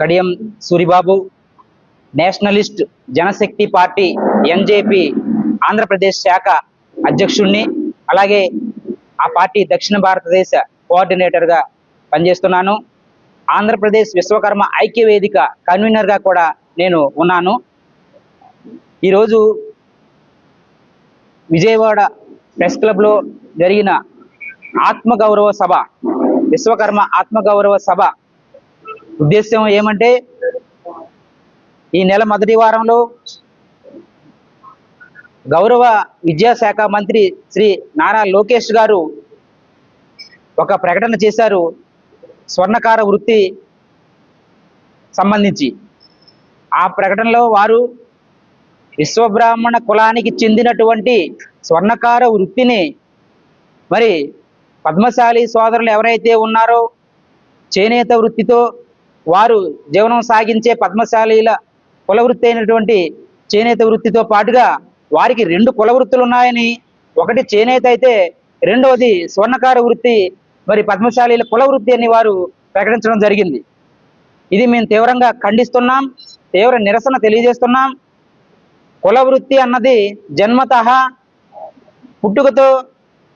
Kadiyam Suribabu nationalist Janashakti party NJP Andhra Pradesh శాఖ అధ్యక్షుణ్ణి అలాగే ఆ పార్టీ దక్షిణ భారతదేశ కోఆర్డినేటర్గా పనిచేస్తున్నాను. ఆంధ్రప్రదేశ్ విశ్వకర్మ ఐక్య వేదిక కన్వీనర్గా కూడా నేను ఉన్నాను. ఈరోజు విజయవాడ ప్రెస్ క్లబ్లో జరిగిన ఆత్మగౌరవ సభ విశ్వకర్మ ఆత్మగౌరవ సభ ఉద్దేశం ఏమంటే ఈ నెల మొదటి వారంలో గౌరవ విద్యాశాఖ మంత్రి శ్రీ నారా లోకేష్ గారు ఒక ప్రకటన చేశారు స్వర్ణకార వృత్తి సంబంధించి. ఆ ప్రకటనలో వారు విశ్వబ్రాహ్మణ కులానికి చెందినటువంటి స్వర్ణకార వృత్తిని మరి పద్మశాలి సోదరులు ఎవరైతే ఉన్నారో చేనేత వృత్తితో వారు జీవనం సాగించే పద్మశాలీల కుల వృత్తి అయినటువంటి చేనేత వృత్తితో పాటుగా వారికి రెండు కుల వృత్తులు ఉన్నాయని ఒకటి చేనేత అయితే రెండవది స్వర్ణకార వృత్తి మరి పద్మశాలీల కుల వృత్తి అని వారు ప్రకటించడం జరిగింది. ఇది మేము తీవ్రంగా ఖండిస్తున్నాం తీవ్ర నిరసన తెలియజేస్తున్నాం. కుల వృత్తి అన్నది జన్మత పుట్టుకతో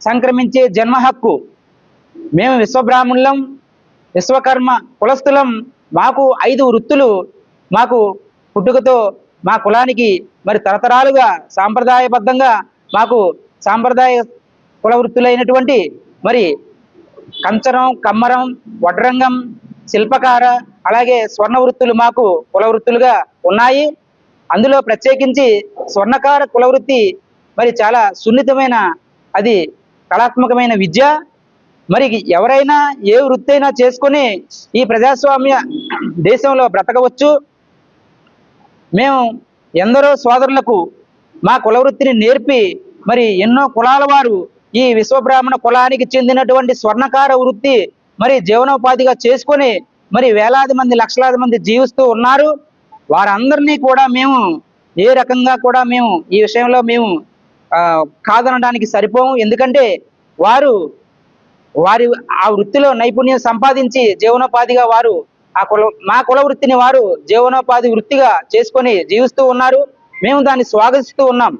సంక్రమించే జన్మ హక్కు. మేము విశ్వబ్రాహ్మణులం విశ్వకర్మ కులస్థులం మాకు ఐదు వృత్తులు మాకు పుట్టుకతో మా కులానికి మరి తరతరాలుగా సాంప్రదాయబద్ధంగా మాకు సాంప్రదాయ కుల వృత్తులైనటువంటి మరి కంచరం కమ్మరం వడ్రంగం శిల్పకార అలాగే స్వర్ణ వృత్తులు మాకు కుల వృత్తులుగా ఉన్నాయి. అందులో ప్రత్యేకించి స్వర్ణకార కుల వృత్తి మరి చాలా సున్నితమైన అది కళాత్మకమైన విద్య. మరి ఎవరైనా ఏ వృత్తి అయినా చేసుకొని ఈ ప్రజాస్వామ్య దేశంలో బ్రతకవచ్చు. మేము ఎందరో సోదరులకు మా కుల వృత్తిని నేర్పి మరి ఎన్నో కులాల వారు ఈ విశ్వబ్రాహ్మణ కులానికి చెందినటువంటి స్వర్ణకార వృత్తి మరి జీవనోపాధిగా చేసుకొని మరి వేలాది మంది లక్షలాది మంది జీవిస్తూ ఉన్నారు. వారందరినీ కూడా మేము ఏ రకంగా కూడా మేము ఈ విషయంలో మేము కాదనడానికి సరిపోము. ఎందుకంటే వారు వారి ఆ వృత్తిలో నైపుణ్యం సంపాదించి జీవనోపాధిగా వారు ఆ కుల మా కుల వృత్తిని వారు జీవనోపాధి వృత్తిగా చేసుకొని జీవిస్తూ ఉన్నారు. మేము దాన్ని స్వాగతిస్తూ ఉన్నాం.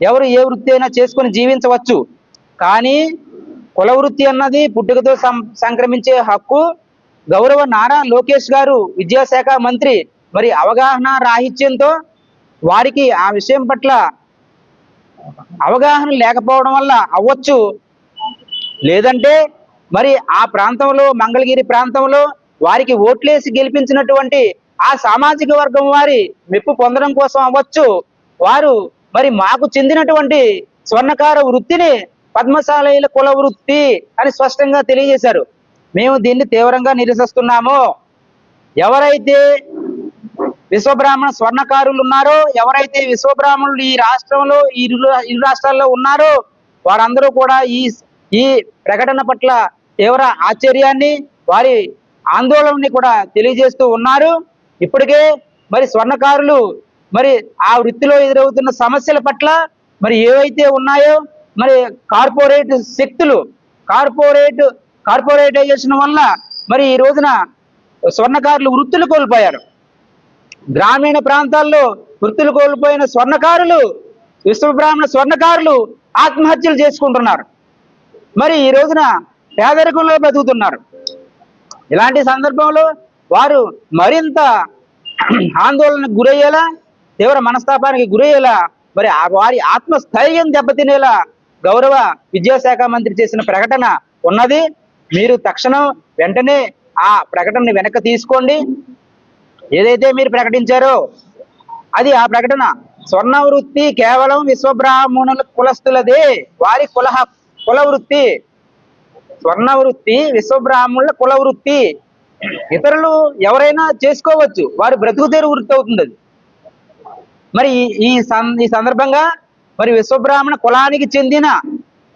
ఎవరు ఏ వృత్తి అయినా చేసుకొని జీవించవచ్చు. కానీ కుల వృత్తి అన్నది పుట్టుకతో సం సంక్రమించే హక్కు. గౌరవ నారా లోకేష్ గారు విద్యాశాఖ మంత్రి మరి అవగాహన రాహిత్యంతో వారికి ఆ విషయం పట్ల అవగాహన లేకపోవడం వల్ల అవ్వచ్చు. లేదంటే మరి ఆ ప్రాంతంలో మంగళగిరి ప్రాంతంలో వారికి ఓట్లేసి గెలిపించినటువంటి ఆ సామాజిక వర్గం వారి మెప్పు పొందడం కోసం అవ్వచ్చు. వారు మరి మాకు చెందినటువంటి స్వర్ణకార వృత్తిని పద్మశాలయుల కుల వృత్తి అని స్పష్టంగా తెలియజేశారు. మేము దీన్ని తీవ్రంగా నిరసిస్తున్నాము. ఎవరైతే విశ్వబ్రాహ్మణ స్వర్ణకారులు ఉన్నారో ఎవరైతే విశ్వబ్రాహ్మణులు ఈ రాష్ట్రంలో ఈ ఇరు ఇరు రాష్ట్రాల్లో ఉన్నారో వారందరూ కూడా ఈ ఈ ప్రకటన పట్ల తీవ్ర ఆశ్చర్యాన్ని వారి ఆందోళనని కూడా తెలియజేస్తూ ఉన్నారు. ఇప్పటికే మరి స్వర్ణకారులు మరి ఆ వృత్తిలో ఎదురవుతున్న సమస్యల పట్ల మరి ఏవైతే ఉన్నాయో మరి కార్పొరేట్ శక్తులు కార్పొరేట్ కార్పొరేటైజేషన్ వల్ల మరి ఈ రోజున స్వర్ణకారులు వృత్తులు కోల్పోయారు. గ్రామీణ ప్రాంతాల్లో వృత్తులు కోల్పోయిన స్వర్ణకారులు విశ్వబ్రాహ్మణ స్వర్ణకారులు ఆత్మహత్యలు చేసుకుంటున్నారు. మరి ఈ రోజున పేదరికంలో బతుకుతున్నారు. ఇలాంటి సందర్భంలో వారు మరింత ఆందోళనకు గురయ్యేలా తీవ్ర మనస్తాపానికి గురయ్యేలా మరి ఆ వారి ఆత్మస్థైర్యం దెబ్బతినేలా గౌరవ విద్యాశాఖ మంత్రి చేసిన ప్రకటన ఉన్నది. మీరు తక్షణం వెంటనే ఆ ప్రకటనని వెనక్కి తీసుకోండి. ఏదైతే మీరు ప్రకటించారో అది ఆ ప్రకటన స్వర్ణ వృత్తి కేవలం విశ్వబ్రాహ్మణుల కులస్తులదే. వారి కుల కుల వృత్తి స్వర్ణ వృత్తి విశ్వబ్రాహ్మణుల కుల వృత్తి ఇతరులు ఎవరైనా చేసుకోవచ్చు వారి బ్రతుకు తెరువు వృత్తి అవుతుంది అది మరి ఈ- ఈ సందర్భంగా మరి విశ్వబ్రాహ్మణ కులానికి చెందిన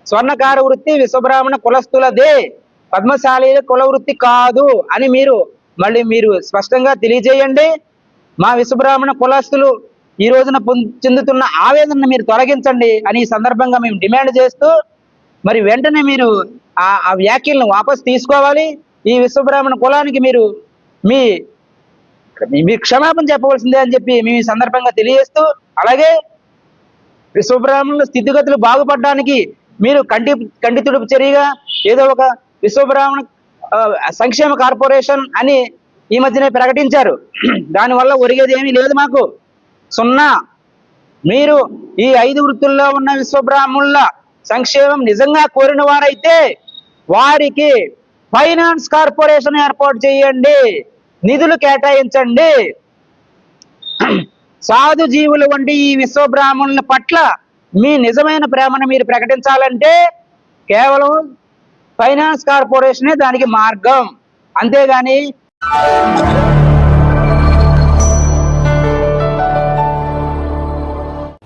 స్వర్ణకార వృత్తి విశ్వబ్రాహ్మణ కులస్తులదే పద్మశాలీల కుల వృత్తి కాదు అని మీరు మళ్ళీ మీరు స్పష్టంగా తెలియజేయండి. మా విశ్వబ్రాహ్మణ కులస్తులు ఈ రోజున పొంది చెందుతున్న ఆవేదనను మీరు తొలగించండి అని ఈ సందర్భంగా మేము డిమాండ్ చేస్తూ మరి వెంటనే మీరు ఆ ఆ వ్యాఖ్యలను వాపస్ తీసుకోవాలి. ఈ విశ్వబ్రాహ్మణ కులానికి మీరు మీ మీ- మీరు క్షమాపణ చెప్పవలసిందే అని చెప్పి మేము ఈ సందర్భంగా తెలియజేస్తూ అలాగే విశ్వబ్రాహ్మణుల స్థితిగతులు బాగుపడడానికి మీరు కంటి కంటి తుడుపు చర్యగా ఏదో ఒక విశ్వబ్రాహ్మణ సంక్షేమ కార్పొరేషన్ అని ఈ మధ్యనే ప్రకటించారు. దానివల్ల ఒరిగేది ఏమీ లేదు మాకు. సున్నా మీరు ఈ ఐదు వృత్తుల్లో ఉన్న విశ్వబ్రాహ్మణుల సంక్షేమం నిజంగా కోరిన వారైతే వారికి ఫైనాన్స్ కార్పొరేషన్ ఏర్పాటు చేయండి నిధులు కేటాయించండి. సాధు జీవులు వంటి ఈ విశ్వబ్రాహ్మణుల పట్ల మీ నిజమైన ప్రేమను మీరు ప్రకటించాలంటే కేవలం ఫైనాన్స్ కార్పొరేషనే దానికి మార్గం. అంతేగాని